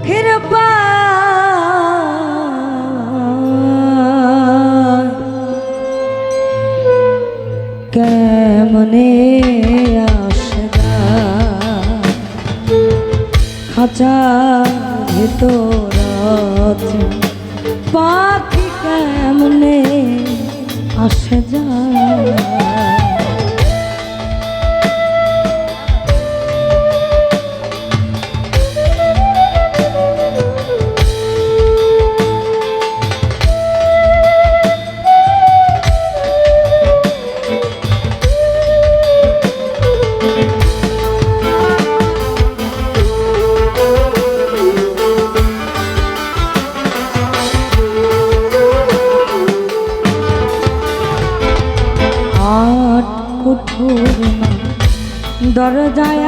পাখির পা কেমনে আসে না খাঁচার ভেতর পাখি কেমনে আসে যায় দরজায়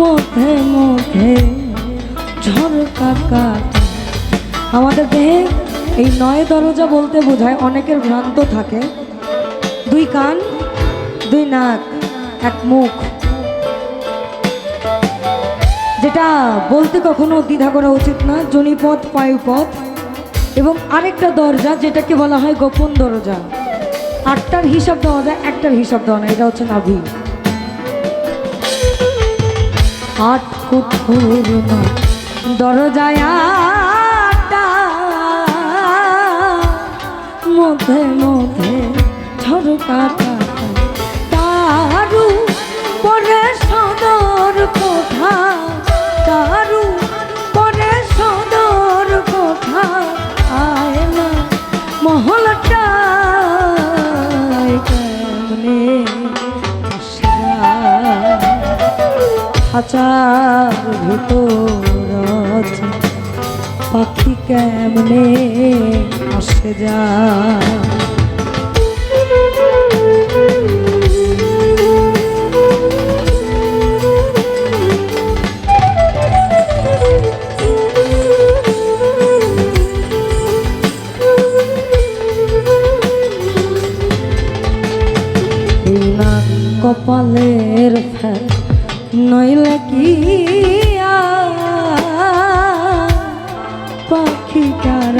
মধ্যে মধ্যে ঝরকা কাটা আমাদের দেহে এই নয় দরজা বলতে বোঝায় অনেকের ভ্রান্ত থাকে। দুই কান, দুই নাক, এক মুখ। যেটা বলতে কখনো দ্বিধা করা উচিত না, জনিপথ, পায়ুপথ এবং আরেকটা দরজা যেটাকে বলা হয় গোপন দরজা। আটটার হিসাব দেওয়া যায়, একটার হিসাব দেওয়া না এটা হচ্ছে নাভি। আট না দরজায় আটটা মধ্যে মধ্যে ঝরকা তারু পরে সদর কোঠা। তারু পরে সদর আয় না মহলটা কেমনে হাজার ভেতর পাখি কেমনে আসে যায়? না কপালের ফের, নইলে কি পাখিটার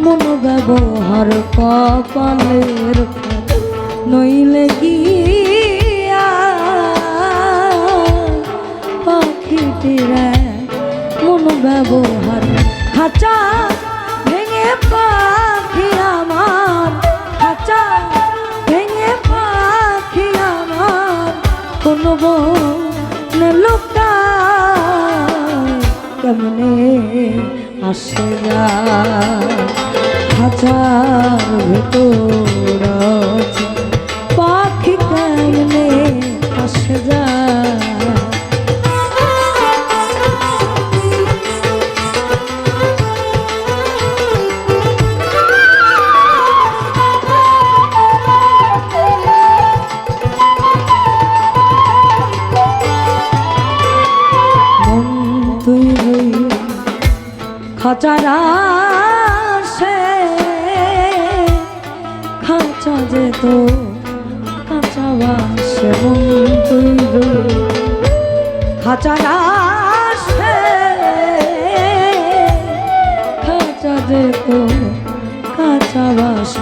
মন ব্যবহার কপালের নইলে কি পাখিটির মন ব্যবহার খাঁচা কোনো বনে লোকটা কেমনে আসে খাঁচার ভেতর তুই হই খাঁচারা সে খাঁচা যে তো কাঁচা বাসে তুই হই খাঁচারা সে খাঁচা যে তো কাঁচা বাস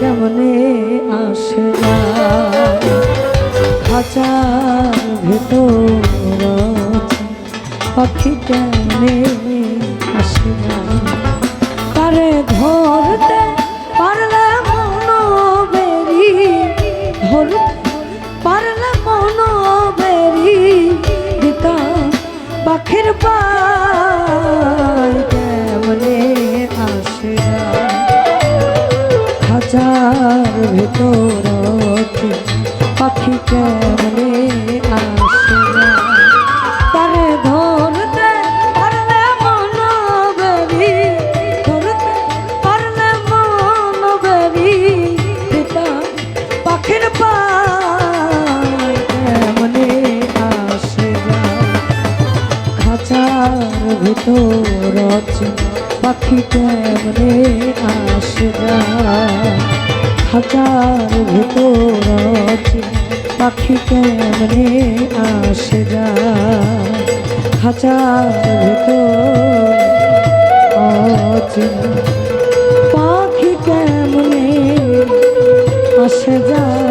কেমনে আসে যায় খাঁচার ভেতর পাখি কেমনে আসে যায় তারে ধরতে পারলে মন বেরি, ধরতে পারলে মন পাখির পায় আমার ভেতর পাখি কেমনে আসে না? তারে ধরতে পাখির পা কেমনে আসে খাঁচার ভেতর পাখি কেমনে আসে খাঁচার ভেতর আছে পাখি কেমনে আসে যা? খাঁচার ভেতর আছে পাখি কেমনে আসে যায়